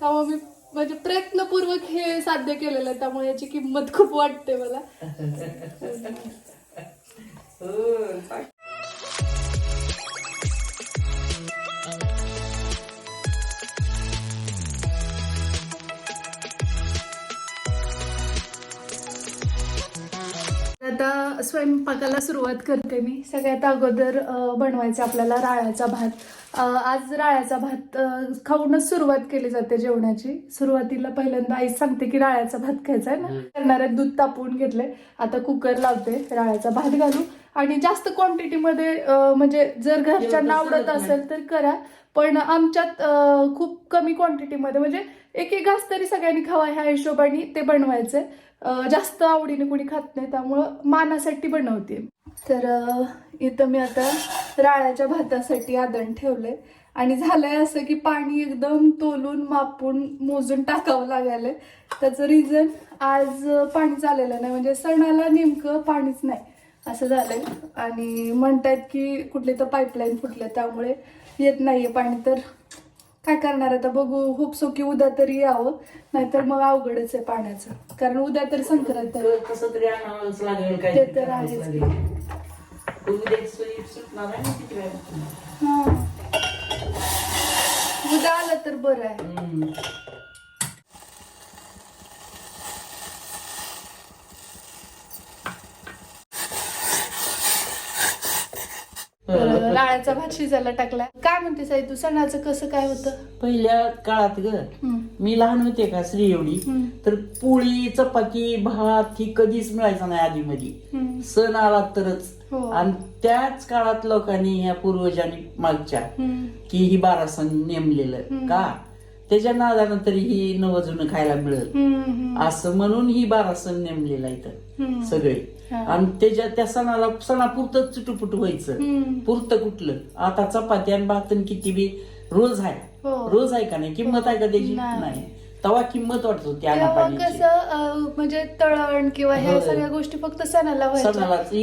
त्यामुळे मी म्हणजे प्रयत्नपूर्वक हे साध्य केलेलं आहे त्यामुळे याची किंमत खूप वाटते मला. हो, आता स्वयंपाकाला सुरुवात करते मी. सगळ्यात अगोदर बनवायचा आपल्याला राळ्याचा भात. आज राळ्याचा भात खाऊनच सुरुवात केली जाते जेवणाची. सुरुवातीला पहिल्यांदा आई सांगते की राळ्याचा भात खायचा आहे ना? करणाऱ्यात दूध तापवून घेतले आता कुकर लावते राळ्याचा भात घालू. आणि जास्त क्वांटिटीमध्ये म्हणजे जर घरच्यांना आवडत असेल तर करा. पण आमच्यात खूप कमी क्वांटिटीमध्ये म्हणजे एक एक घास तरी सगळ्यांनी खावा ह्या हिशोबाने ते बनवायचे जास्त आवडीने कोणी खात नाही त्यामुळं मानासाठी बनवते. तर इथं मी आता राळ्याच्या भातासाठी आदण ठेवलंय. आणि झालंय असं की पाणी एकदम तोलून मापून मोजून टाकावं लागायलंय. त्याचं रिझन आज पाणी चाललेलं नाही. म्हणजे सणाला नेमकं पाणीच नाही. असं झालंय. आणि म्हणतायत की कुठले तर पाईपलाईन फुटले त्यामुळे येत नाहीये पाणी तर. काय करणार आता? बघू होप सो की उद्या तरी यावं नाहीतर मग अवघडच आहे पाण्याचं. कारण उद्या तर संक्रांत आहे. कसं तरी आणावंच लागेल ते तर आहेच. उद्या सुई सुटणार आहे ना किती वेळा? हा. उद्या आलं तर बरं आहे. हम्म. तर राळ्याचा भात शिजायला टाकला काय म्हणतेस आई तू सणाचं कसं काय होतं पहिल्या काळात ग. मी लहान होते का स्त्री एवढी. तर पोळी चपाती भात ही कधीच मिळायचं नाही आधी मध्ये हम्म. सण आला तरच हो. आणि त्याच काळात लोकांनी ह्या पूर्वजांनी मागच्या. की ही बारा सण नेमलेलं. का त्याच्या नादानं तरी ही नवजून खायला मिळेल. हम्म. असं म्हणून ही बारा सण नेमलेला इथं. सगळे. आणि त्याच्या त्या सणाला सणापुरतं चुटुपुटू व्हायचं. पुरतं कुठलं? आता चपाती आणि भात आणि किती बी रोज आहे. हो. रोज आहे का नाही? किंमत आहे का त्याची? नाही. तेव्हा किंमत वाटत होती कसं म्हणजे तळण किंवा ह्या. सगळ्या गोष्टी फक्त सणाला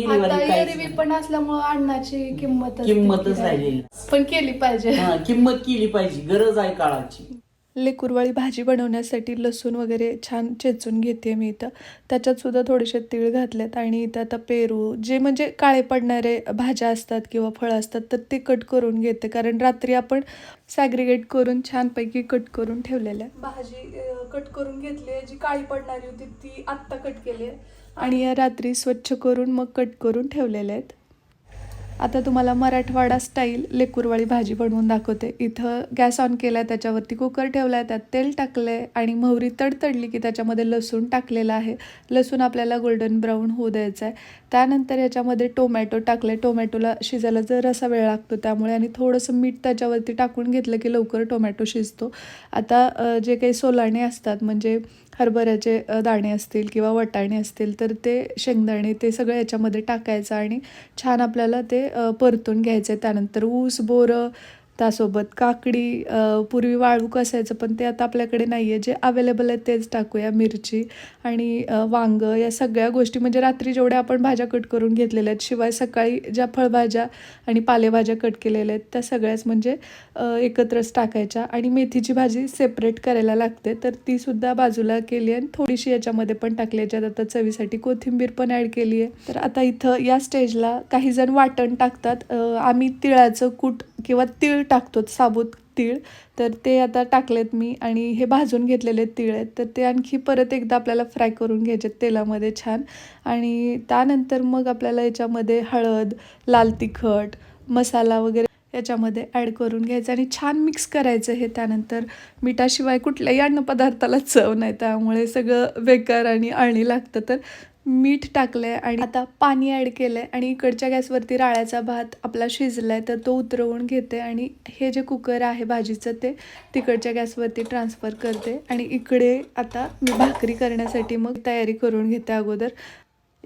नाही. पण असल्यामुळं अन्नाची किंमत किंमतच राहिलेली. पण केली पाहिजे. हा, किंमत केली पाहिजे. गरज आहे काळाची. लेकुरवाळी भाजी बनवण्यासाठी लसूण वगैरे छान चेचून घेते मी इथं. त्याच्यात सुद्धा थोडेसे तीळ घातलेत आणि इथं आता पेरू जे म्हणजे काळे पडणारे भाज्या असतात किंवा फळं असतात तर ते कट करून घेते. कारण रात्री आपण सॅग्रिगेट करून छानपैकी कट करून ठेवलेलं आहे. भाजी कट करून घेतली आहे जी काळी पडणारी होती ती आत्ता कट केली आहे. आणि या रात्री स्वच्छ करून मग कट करून ठेवलेले आहेत. आता तुम्हाला मराठवाडा स्टाईल लेकुरवाळी भाजी बनवून दाखवते. इथं गॅस ऑन केला आहे त्याच्यावरती कुकर ठेवला आहे त्यात तेल टाकलं आहे आणि मोहरी तडतडली की त्याच्यामध्ये लसूण टाकलेला आहे. लसूण आपल्याला गोल्डन ब्राऊन होऊ द्यायचं आहे त्यानंतर याच्यामध्ये टोमॅटो टाकले टोमॅटोला शिजायला जरासा वेळ लागतो त्यामुळे आणि थोडंसं मीठ त्याच्यावरती टाकून घेतलं की लवकर टोमॅटो शिजतो. आता जे काही सोलाणे असतात म्हणजे हरभऱ्याचे दाणे असतील किंवा वटाणे असतील तर ते शेंगदाणे ते सगळं याच्यामध्ये टाकायचं आणि छान आपल्याला ते परतून घ्यायचं आहे त्यानंतर ऊस बोरं त्यासोबत काकडी पूर्वी वाळूक असायचं पण ते आता आपल्याकडे नाही आहे जे अवेलेबल आहे तेच टाकूया मिरची आणि वांगं या सगळ्या गोष्टी. म्हणजे रात्री जेवढ्या आपण भाज्या कट करून घेतलेल्या आहेत शिवाय सकाळी ज्या फळभाज्या आणि पालेभाज्या कट केलेल्या आहेत त्या सगळ्याच म्हणजे एकत्रच टाकायच्या. आणि मेथीची भाजी सेपरेट करायला लागते तर ती सुद्धा बाजूला केली आहे आणि थोडीशी याच्यामध्ये पण टाकली याच्यात आता चवीसाठी कोथिंबीर पण ॲड केली आहे. तर आता इथं या स्टेजला काही जण वाटण टाकतात. आम्ही तिळाचं कूट किंवा तीळ टाकतो साबूत तीळ. तर ते आता टाकलेत मी आणि हे भाजून घेतलेले तीळ आहेत. तर ते आणखी परत एकदा आपल्याला फ्राय करून घ्यायचे तेलामध्ये छान. आणि त्यानंतर मग आपल्याला याच्यामध्ये हळद लाल तिखट मसाला वगैरे याच्यामध्ये ॲड करून घ्यायचं आणि छान मिक्स करायचं हे त्यानंतर. मिठाशिवाय कुठल्याही अन्नपदार्थाला चव नाही त्यामुळे सगळं बेकार आणि अळणी लागतं. तर मीठ टाकलं आहे आणि आता पाणी ॲड केलं आहे आणि इकडच्या गॅसवरती राळ्याचा भात आपला शिजला आहे तर तो उतरवून घेते आणि हे जे कुकर आहे भाजीचं ते तिकडच्या गॅसवरती ट्रान्सफर करते आणि इकडे आता मी भाकरी करण्यासाठी मग तयारी करून घेते अगोदर.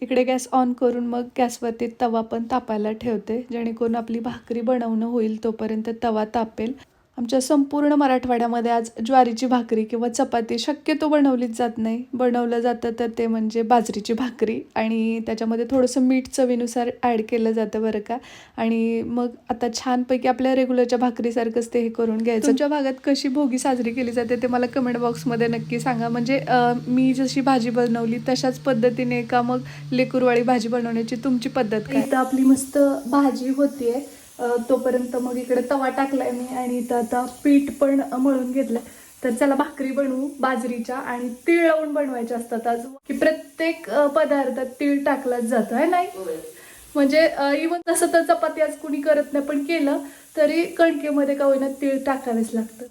इकडे गॅस ऑन करून मग गॅसवरती तवा पण तापायला ठेवते जेणेकरून आपली भाकरी बनवणं होईल तोपर्यंत तवा तापेल. आमच्या संपूर्ण मराठवाड्यामध्ये आज ज्वारीची भाकरी किंवा चपाती शक्यतो बनवलीच जात नाही. बनवलं जातं तर ते म्हणजे बाजरीची भाकरी आणि त्याच्यामध्ये थोडंसं मीठ चवीनुसार ॲड केलं जातं बरं का. आणि मग आता छानपैकी आपल्या रेग्युलरच्या भाकरीसारखंच ते हे करून घ्यायचं. तुमच्या भागात कशी भोगी साजरी केली जाते ते मला कमेंट बॉक्समध्ये नक्की सांगा. म्हणजे मी जशी भाजी बनवली तशाच पद्धतीने का मग लेकुरवाळी भाजी बनवण्याची तुमची पद्धत काय? तर आपली मस्त भाजी होतीये. आहे तोपर्यंत मग इकडे तवा टाकलाय मी आणि इथं आता पीठ पण मळून घेतलंय. तर चला भाकरी बनवू बाजरीच्या आणि तीळ लावून बनवायच्या असतात आज. की प्रत्येक पदार्थात तीळ टाकलाच जातो आहे नाही? म्हणजे इवन तसं तर चपाती आज कुणी करत नाही पण केलं तरी कणकेमध्ये का होईना तीळ टाकावेच लागतं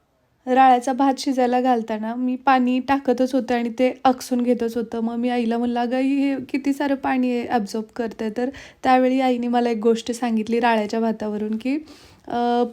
राळ्याचा भात शिजायला घालताना मी पाणी टाकतच होतं आणि ते अकसून घेतच होतं. मग मी आईला म्हणलं अगं आई, हे किती सारं पाणी ॲब्झॉर्ब करतं तर त्यावेळी आईने मला एक गोष्ट सांगितली राळ्याच्या भातावरून की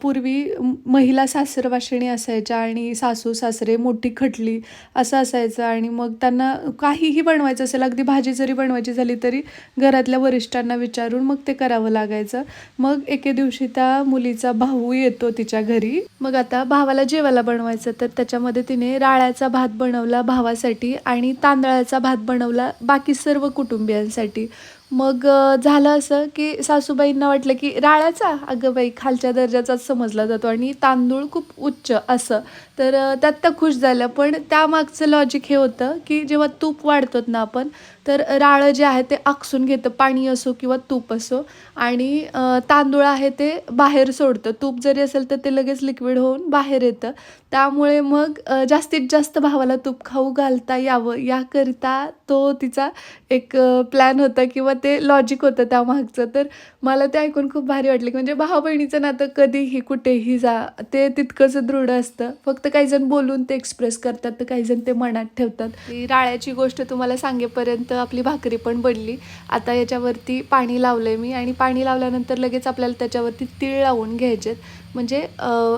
पूर्वी महिला सासरवाशिणी असायच्या आणि सासू सासरे मोठी खटली असं असायचं आणि मग त्यांना काहीही बनवायचं असेल अगदी भाजी जरी बनवायची झाली तरी घरातल्या वरिष्ठांना विचारून मग ते करावं लागायचं. मग एके दिवशी त्या मुलीचा भाऊ येतो तिच्या घरी. मग आता भावाला जेवायला बनवायचं तर त्याच्यामध्ये तिने राळ्याचा भात बनवला भावासाठी आणि तांदळाचा भात बनवला बाकी सर्व कुटुंबियांसाठी. मग झालं असं की सासूबाईंना वाटलं की राळ्याचा अगं बाई खालच्या दर्जाचाच समजला जातो आणि तांदूळ खूप उच्च असं. तर त्यात त्या खुश झाल्या पण त्यामागचं लॉजिक हे होतं की जेव्हा तूप वाढतो ना आपण तर राळं जे आहे ते आकसून घेतं. पाणी असो किंवा तूप असो. आणि तांदूळ आहे ते बाहेर सोडतं. तूप जरी असेल तर ते लगेच लिक्विड होऊन बाहेर येतं. त्यामुळे मग जास्तीत जास्त भावाला तूप खाऊ घालता यावं. याकरिता तो तिचा एक प्लॅन होता किंवा ते लॉजिक होतं त्यामागचं. तर मला ते ऐकून खूप भारी वाटलं की म्हणजे भाऊ बहिणीचं नातं कधीही कुठेही जा ते तितकंच दृढ असतं. फक्त काही जण बोलून ते एक्सप्रेस करतात तर काही जण ते मनात ठेवतात. राळ्याची गोष्ट तुम्हाला सांगेपर्यंत आपली भाकरी पण बनली. आता याच्यावरती पाणी लावलंय मी आणि पाणी लावल्यानंतर लगेच आपल्याला त्याच्यावरती तीळ लावून घ्यायचेत. म्हणजे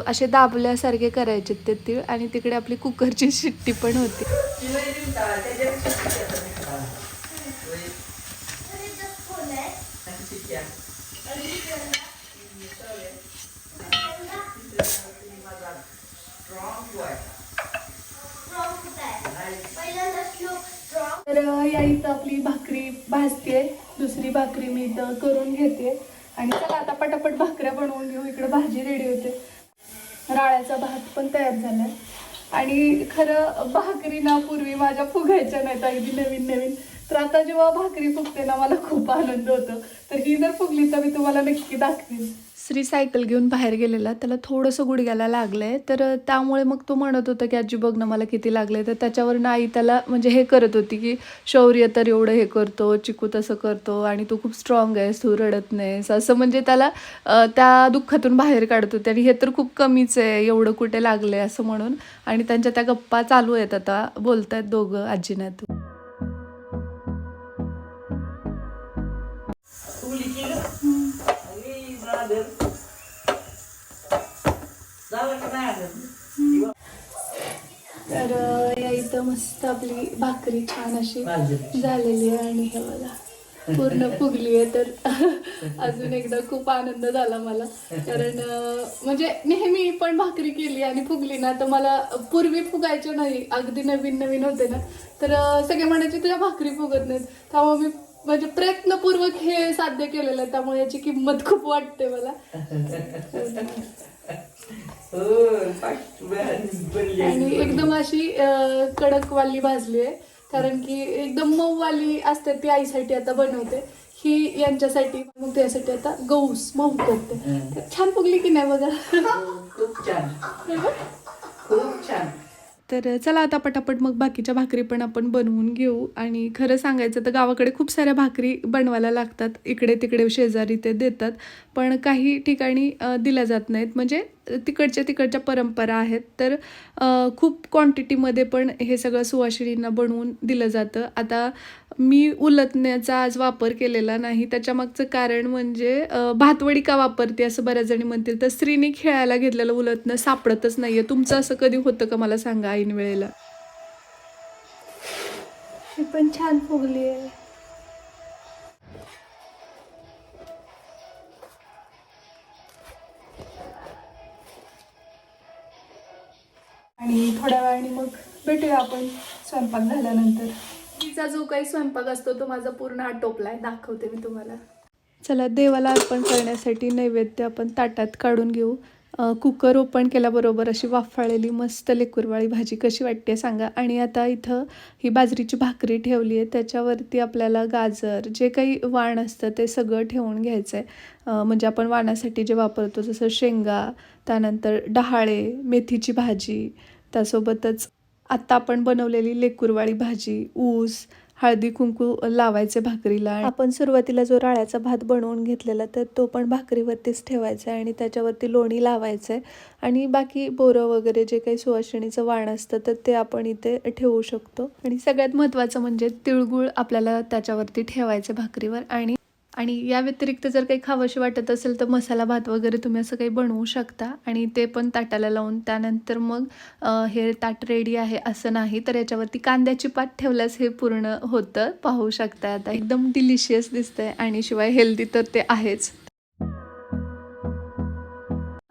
असे दाबल्यासारखे करायचे ते तीळ आणि तिकडे आपली कुकरची शिट्टी पण होती. तर या इथं आपली भाकरी भाजते. दुसरी भाकरी मी इथं करून घेते. आणि चला आता पटापट भाकऱ्या बनवून घेऊ. इकडे भाजी रेडी होते. राळ्याचा भात पण तयार झालाय आणि खरं भाकरी ना पूर्वी माझ्या फुगायच्या नाहीत अगदी नवीन नवीन. तर आता जेव्हा भाकरी फुगते ना मला खूप आनंद होतो. तर ही जर फुगली तर मी तुम्हाला नक्की दाखवेन. श्री सायकल घेऊन बाहेर गेलेला त्याला थोडंसं गुडघ्याला लागलं आहे तर त्यामुळे मग तो म्हणत होता की आजी बघ ना मला किती लागलंय. तर त्याच्यावर आई त्याला म्हणजे हे करत होती की शौर्य तर एवढं हे करतो चिकू तसं करतो आणि तू खूप स्ट्रॉंग आहेस तू रडत नाहीस. असं म्हणजे त्याला त्या दुःखातून बाहेर काढत होते. आणि हे तर खूप कमीच आहे एवढं कुठे लागलं आहे असं म्हणून. आणि त्यांच्या त्या गप्पा चालू आहेत आता बोलत आहेत दोघं आजीना. तर या इथं मस्त आपली भाकरी छान अशी. झालेली आहे आणि हे बघा पूर्ण फुगली आहे. तर अजून एकदा खूप आनंद झाला मला. कारण म्हणजे नेहमी पण भाकरी केली आणि फुगली ना तर मला पूर्वी फुगायचं नाही. अगदी नवीन नवीन होते ना. तर सगळे म्हणायचे तुझ्या भाकरी फुगत नाहीत. त्यामुळे मी म्हणजे प्रयत्नपूर्वक हे साध्य केलेलं आहे. त्यामुळे याची किंमत खूप वाटते मला. आणि एकदम अशी अं, कडकवाली भाजली आहे. कारण की एकदम मऊवाली असते ती आईसाठी आता बनवते. ही यांच्यासाठी मग त्यासाठी आता गौस मऊ करते. छान फुगली की नाही बघा? खूप छान. खूप छान. तर चला आता पटापट मग बाकीच्या भाकरी पण आपण बनवून घेऊ. आणि खरं सांगायचं तर गावाकडे खूप साऱ्या भाकरी बनवायला लागतात. इकडे तिकडे शेजारी ते देतात. पण काही ठिकाणी दिल्या जात नाहीत. म्हणजे तिकडच्या तिकडच्या परंपरा आहेत तर खूप क्वांटिटीमध्ये पण हे सगळं सुवासिनींना बनवून दिलं जातं. आता मी उलटण्याचा आज वापर केलेला नाही त्याच्यामागचं कारण म्हणजे भातवडी का वापरते असं बऱ्याच जणी म्हणतील तर स्त्रीने खेळायला घेतलेलं उलटणं सापडतच नाही आहे तुमचं असं कधी होतं का मला सांगा ऐन वेळेला? ही पण छान फुगली आहे आणि थोड्या वेळाने मग भेटूया आपण स्वयंपाक झाल्यानंतर. तिचा जो काही स्वयंपाक असतो तो माझा पूर्ण आटोपलाय. दाखवते मी तुम्हाला. चला देवाला अर्पण करण्यासाठी नैवेद्य आपण ताटात काढून घेऊ. कुकर ओपन केल्याबरोबर अशी वाफाळलेली मस्त लेकुरवाळी भाजी कशी वाटते सांगा. आणि आता इथं ही बाजरीची भाकरी ठेवली आहे. त्याच्यावरती आपल्याला गाजर जे काही वाण असतं ते सगळं ठेवून घ्यायचं आहे म्हणजे आपण वाणासाठी जे वापरतो जसं शेंगा त्यानंतर डहाळे मेथीची भाजी त्यासोबतच आत्ता आपण बनवलेली लेकुरवाळी भाजी ऊस हळदी कुंकू लावायचे भाकरीला आपण सुरुवातीला जो राळ्याचा भात बनवून घेतलेला तर तो पण भाकरीवरतीच ठेवायचा आहे आणि त्याच्यावरती लोणी लावायचं आहे. आणि बाकी बोरं वगैरे जे काही सुवासिणीचं वाण असतं तर ते आपण इथे ठेवू शकतो. आणि सगळ्यात महत्त्वाचं म्हणजे तिळगुळ आपल्याला त्याच्यावरती ठेवायचं भाकरीवर आणि आणि या व्यतिरिक्त जर काही खावंशी वाटत असेल तर मसाला भात वगैरे तुम्ही असं काही बनवू शकता. आणि ते पण ताटाला लावून त्यानंतर मग हे ताट रेडी आहे असं नाही. तर याच्यावरती कांद्याची पात ठेवल्यास हे पूर्ण होतं. पाहू शकता आता. एकदम डिलिशियस दिसतंय. आणि शिवाय हेल्दी तर ते आहेच.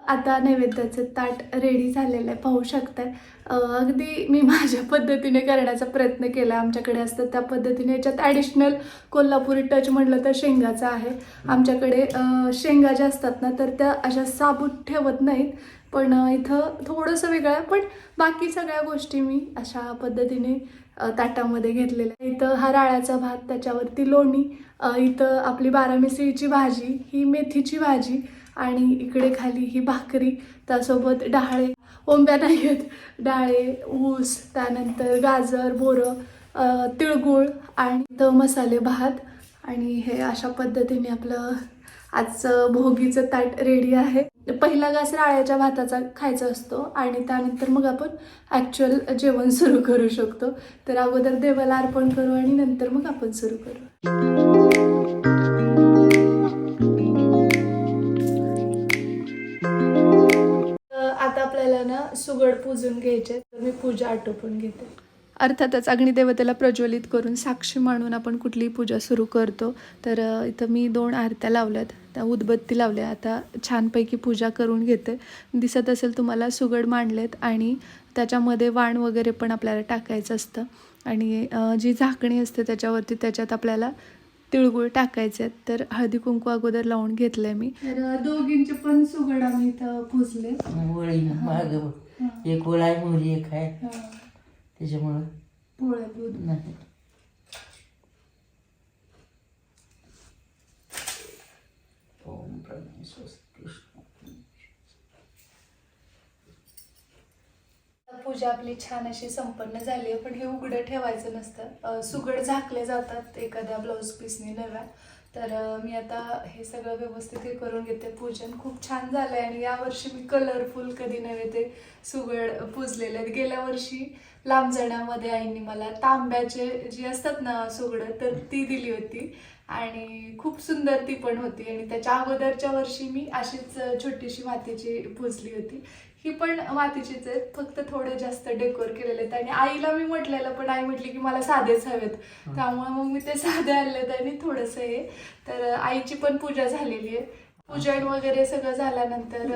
आता नैवेद्याचं ताट रेडी झालेलं आहे. पाहू शकताय. अगदी मी माझ्या पद्धतीने करण्याचा प्रयत्न केला. आमच्याकडे असतं त्या पद्धतीने. याच्यात ॲडिशनल कोल्हापुरी टच म्हटलं तर शेंगाचा आहे. आमच्याकडे शेंगा ज्या असतात ना तर त्या अशा साबूत ठेवत नाहीत. पण इथं थोडंसं वेगळं आहे. पण बाकी सगळ्या गोष्टी मी अशा पद्धतीने ताटामध्ये घेतलेल्या आहे. इथं हा राळ्याचा भात त्याच्यावरती लोणी इथं आपली बारामिसळीची भाजी ही मेथीची भाजी आणि इकडे खाली ही भाकरी त्यासोबत डाळे. ओंब्या नाही आहेत. डाळे ऊस त्यानंतर गाजर बोरं तिळगुळ आणि तर मसाले भात. आणि हे अशा पद्धतीने आपलं आजचं भोगीचं ताट रेडी आहे. पहिला घास राळ्याच्या भाताचा खायचा असतो आणि त्यानंतर मग आपण ॲक्च्युअल जेवण सुरू करू शकतो. तर अगोदर देवाला अर्पण करू आणि नंतर मग आपण सुरू करू. आता ना सुगड पूजून घ्यायचे तर मी पूजा आटोपून घेते. अर्थातच अग्निदेवतेला प्रज्वलित करून साक्षी मानून आपण कुठलीही पूजा सुरू करतो. तर इथं मी दोन आरत्या लावल्यात त्या उदबत्ती लावल्या आता छानपैकी पूजा करून घेते. दिसत असेल तुम्हाला सुगड मांडलेत आणि त्याच्यामध्ये वाण वगैरे पण आपल्याला टाकायचं असतं. आणि जी झाकणी असते त्याच्यावरती त्याच्यात आपल्याला तिळगुळ टाकायचे आहेत. तर हळदी कुंकू अगोदर लावून घेतलंय मी. तर दोघींचे पण सुगड आम्ही इथं पुजले. वळीनं माग एक वळ आहे मोहरी एक आहे त्याच्यामुळं पोळ्या दूध. नाही. पूजा आपली छान अशी संपन्न झाली आहे पण हे उघडं ठेवायचं नसतं. सुगड झाकले जातात एखाद्या ब्लाऊज पीसने नव्या. तर मी आता हे सगळं व्यवस्थित हे करून घेते. पूजन खूप छान झालं आहे आणि यावर्षी मी कलरफुल कधी नव्हे ते सुगड पुजलेले आहेत. गेल्या वर्षी लांबजण्यामध्ये आईंनी मला तांब्याचे जी असतात ना सुगडं तर ती दिली होती. आणि खूप सुंदर ती पण होती. आणि त्याच्या अगोदरच्या वर्षी मी अशीच छोटीशी मातीची पुजली होती. ही पण मातीचीच आहेत. फक्त थोडे जास्त डेकोर केलेले आहेत. आणि आईला मी म्हटलेलं पण आई म्हटली की मला साधेच हवेत. त्यामुळे मग मी ते साधे आणलेत आणि थोडंसं हे. तर आईची पण पूजा झालेली आहे. पूजन वगैरे सगळं झाल्यानंतर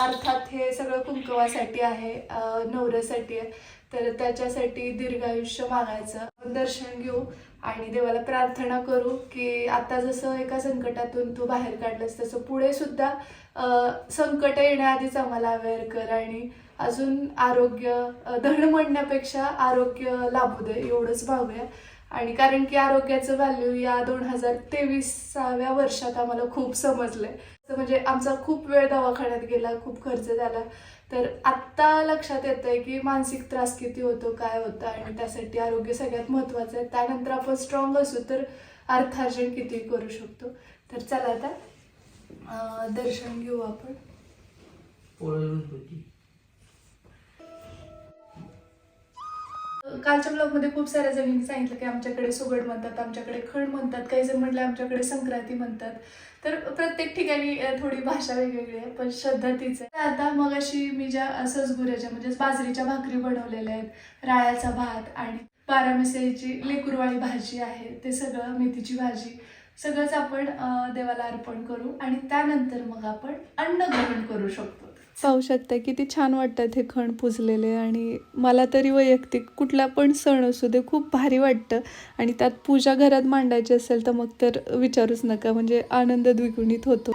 अर्थात हे सगळं कुंकवासाठी आहे नवऱ्यासाठी आहे. तर त्याच्यासाठी दीर्घायुष्य मागायचं. आपण दर्शन घेऊ आणि देवाला प्रार्थना करू की आता जसं एका संकटातून तू बाहेर काढलंस तसं पुढे सुद्धा संकट येण्याआधीच आम्हाला अवेअर कर आणि अजून आरोग्य धन म्हणण्यापेक्षा आरोग्य लाभू दे एवढंच भावूया. आणि कारण की आरोग्याचं व्हॅल्यू या दोन हजार तेवीसाव्या वर्षात आम्हाला खूप समजलंय. म्हणजे आमचा खूप वेळ दवाखान्यात गेला खूप खर्च झाला. तर आत्ता लक्षात येत आहे की मानसिक त्रास किती होतो काय होतं आणि त्यासाठी आरोग्य सगळ्यात महत्त्वाचं आहे. त्यानंतर आपण स्ट्रॉंग असू तर अर्थार्जन किती करू शकतो. तर चला आता दर्शन घेऊ आपण. कालच्या ब्लॉगमध्ये खूप साऱ्या जणींनी सांगितलं की आमच्याकडे सुगड म्हणतात आमच्याकडे खण म्हणतात काही जण म्हटलं आमच्याकडे संक्रांती म्हणतात. तर प्रत्येक ठिकाणी थोडी भाषा वेगवेगळी आहे पण श्रद्धा तीच आहे. आता मग अशी मी ज्या सजगुऱ्याच्या म्हणजे बाजरीच्या भाकरी बनवलेल्या आहेत राळ्याचा भात आणि बारामिसळीची लेकुरवाळी भाजी आहे ते सगळं मेथीची भाजी सगळंच आपण देवाला अर्पण करू. आणि त्यानंतर मग आपण अन्न ग्रहण करू शकतो. पाहू शकता किती छान वाटतात हे खण पुजलेले आणि मला तरी वैयक्तिक कुठला पण सण असू दे खूप भारी वाटतं. आणि त्यात पूजा घरात मांडायची असेल तर मग तर विचारूच नका म्हणजे आनंद द्विगुणित होतो.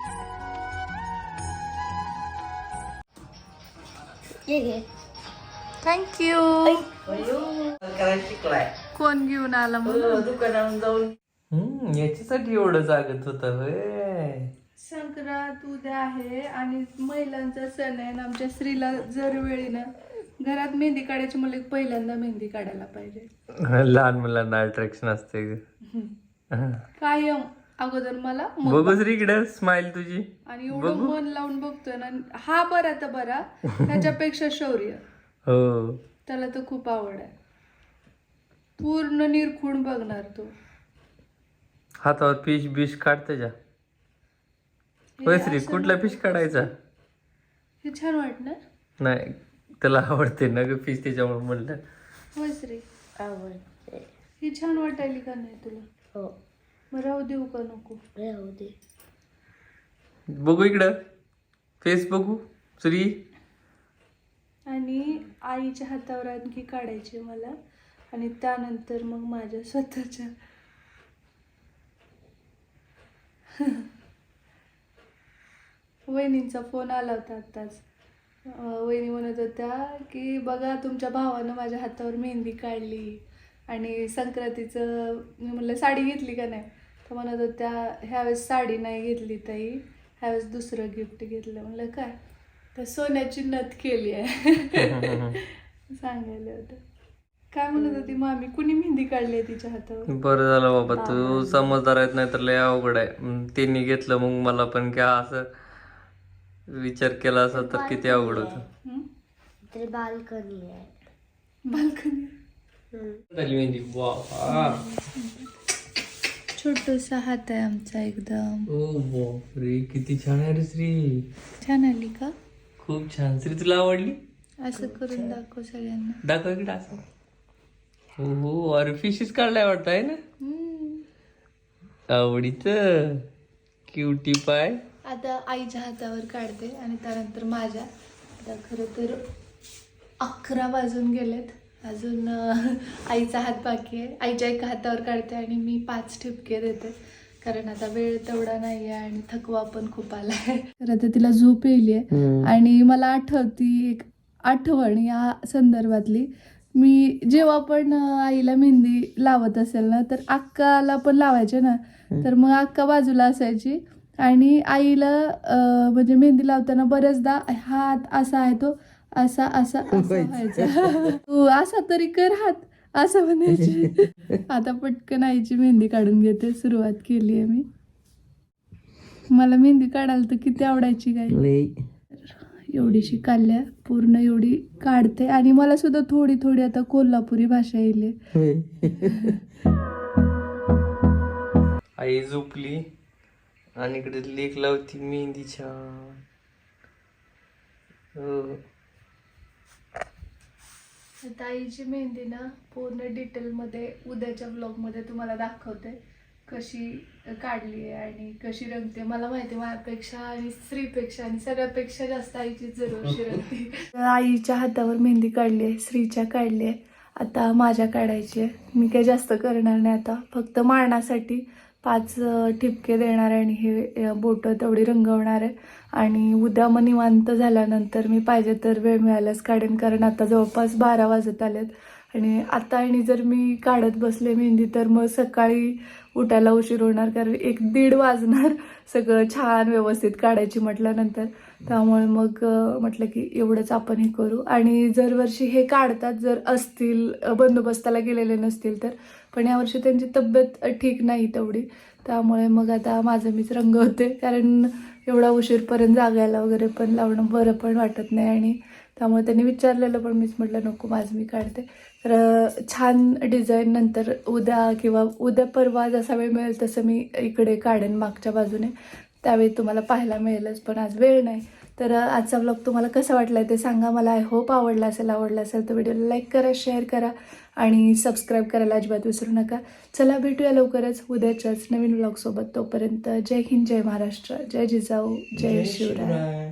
थँक्यू कोण घेऊन आला हो, दुकानावर जाऊन. हम्म याच्यासाठी एवढं जागत होत संक्रांत उद्या आहे आणि महिलांचा सण आहे आणि आमच्या स्त्रीला जर वेळी ना घरात मेहंदी काढायची मला पहिल्यांदा मेहंदी काढायला पाहिजे. लहान मुलांना अट्रॅक्शन असते. कायम. अगोदर मला श्री इकडं स्माइल तुझी. आणि एवढं मन लावून बघतोय ना हा बरा तर बरा. त्याच्यापेक्षा शौर्य. हो. त्याला तर खूप आवड आहे. पूर्ण निरखून बघणार तो. हातावर फिश बिश काढते जा. होय श्री कुठला फिश काढायचा? हे छान वाटणार. नाही त्याला आवडते ना ग फिश त्याच्यामुळे म्हणलं. होय श्री. आवडते. ही छान वाटायली का नाही तुला? हो. मग राहू देऊ का नको? राहू दे. बघू इकडं. फेस बघू. श्री. आणि आईच्या हातावर आणखी काढायची मला. आणि त्यानंतर मग माझ्या स्वतःच्या. वहिनींचा फोन आला होता आत्ताच. वहिनी म्हणत होत्या की बघा तुमच्या भावानं माझ्या हातावर मेहंदी काढली आणि संक्रांतीचं मी म्हणलं साडी घेतली का नाही? तर म्हणत होत्या ह्यावेळेस साडी नाही घेतली ताई. ह्यावेळेस दुसरं गिफ्ट घेतलं. म्हणलं काय? तर सोन्याची नथ केली आहे. सांगायला होतं. काय म्हणत होती मामी? कुणी मेहंदी काढली आहे तिच्या हातावर? बरं झालं बाबा तू समजदार आहेत नाही तर लय अवघड आहे. त्यांनी घेतलं मग मला पण काय असं. विचार केला असं तर किती अवघड होतं. हं? तरी बाल्कनी आहे. बाल्कनी? मेहंदी. वा छोटूसा हात आहे आमचा एकदम. ओ बापरे किती छान आहे रे श्री. छान आली का? खूप छान. श्री तुला आवडली? असं करून दाखव सगळ्यांना. दाखव इकडे असं. हो हो. अरे फिशेस काढलाय वाटतं आहे ना? हम्म. आवडीच. क्युटी पाय आता आईच्या हातावर काढते आणि त्यानंतर माझ्या. आता खरं तर अकरा वाजून गेलेत. अजून आईचा हात बाकी आहे. आईच्या एका हातावर काढते आणि मी पाच ठिपके देते. कारण आता वेळ तेवढा नाही आहे आणि थकवा पण खूप आला आहे तर आता तिला झोप येईल आहे. आणि मला आठवती एक आठवण या संदर्भातली. मी जेव्हा पण आईला मेहंदी लावत असेल ना तर अक्काला पण लावायचे ना. तर मग अक्का बाजूला असायची. आणि आईला म्हणजे मेहंदी लावताना बऱ्याचदा हात असा आहे तो असा असा व्हायचा. तू असा तरी कर हात असं म्हणायची. आता पटकन आईची मेहंदी काढून घेते. सुरुवात केली आहे मी. मला मेहंदी काढायला तर किती आवडायची काय? एवढीशी काढल्या पूर्ण एवढी काढते. आणि मला सुद्धा थोडी थोडी आता कोल्हापुरी भाषा येईल आई झोपली. आणि इकडे लेक लावती मेहंदी छान. हो. आता आईची मेहंदी ना पूर्ण डिटेलमध्ये उद्याच्या ब्लॉगमध्ये तुम्हाला दाखवते कशी काढली आहे आणि कशी रंगते. मला माहिती आहे माझ्यापेक्षा आणि स्त्रीपेक्षा आणि सगळ्यापेक्षा जास्त आईची जरूरशी रंगते आईच्या हातावर मेहंदी काढली आहे स्त्रीच्या काढली आहे. आता माझ्या काढायची आहे. मी काही जास्त करणार नाही आता. फक्त मारणासाठी पाच ठिपके देणार आहे आणि हे बोटं तेवढी रंगवणार आहे. आणि उद्या मग निवांत झाल्यानंतर मी पाहिजे तर वेळ मिळाल्यास काढेन कारण आता जवळपास बारा वाजत आलेत. आणि आता आणि जर मी काढत बसले मेहंदी तर मग सकाळी उठायला उशीर होणार कारण एक दीड वाजणार सगळं छान व्यवस्थित काढायची म्हटल्यानंतर. त्यामुळे मग म्हटलं की एवढंच आपण हे करू. आणि जर वर्षी हे काढतात जर असतील बंदोबस्ताला गेलेले नसतील तर पण यावर्षी त्यांची तब्येत ठीक नाही तेवढी. त्यामुळे मग आता माझं मीच रंग होते. कारण एवढा उशीरपर्यंत जागायला वगैरे पण लावणं बरं पण वाटत नाही आणि त्यामुळे त्यांनी विचारलेलं पण मीच म्हटलं नको माझं मी काढते. तर छान डिझाईन नंतर उद्या किंवा उद्या परवा जसा वेळ मिळेल तसं मी इकडे काढेन मागच्या बाजूने. त्यावेळी तुम्हाला पाहायला मिळेलच पण आज वेळ नाही. तर आजचा ब्लॉग तुम्हाला कसा वाटला ते सांगा. मला आय होप आवडला असेल आवडला असेल तर व्हिडिओला लाईक करा शेअर करा. आणि सबस्क्राईब करायला अजिबात विसरू नका. चला भेटूया लवकरच उद्याच्याच नवीन ब्लॉगसोबत तोपर्यंत जय हिंद जय महाराष्ट्र जय जिजाऊ जय शिवराय.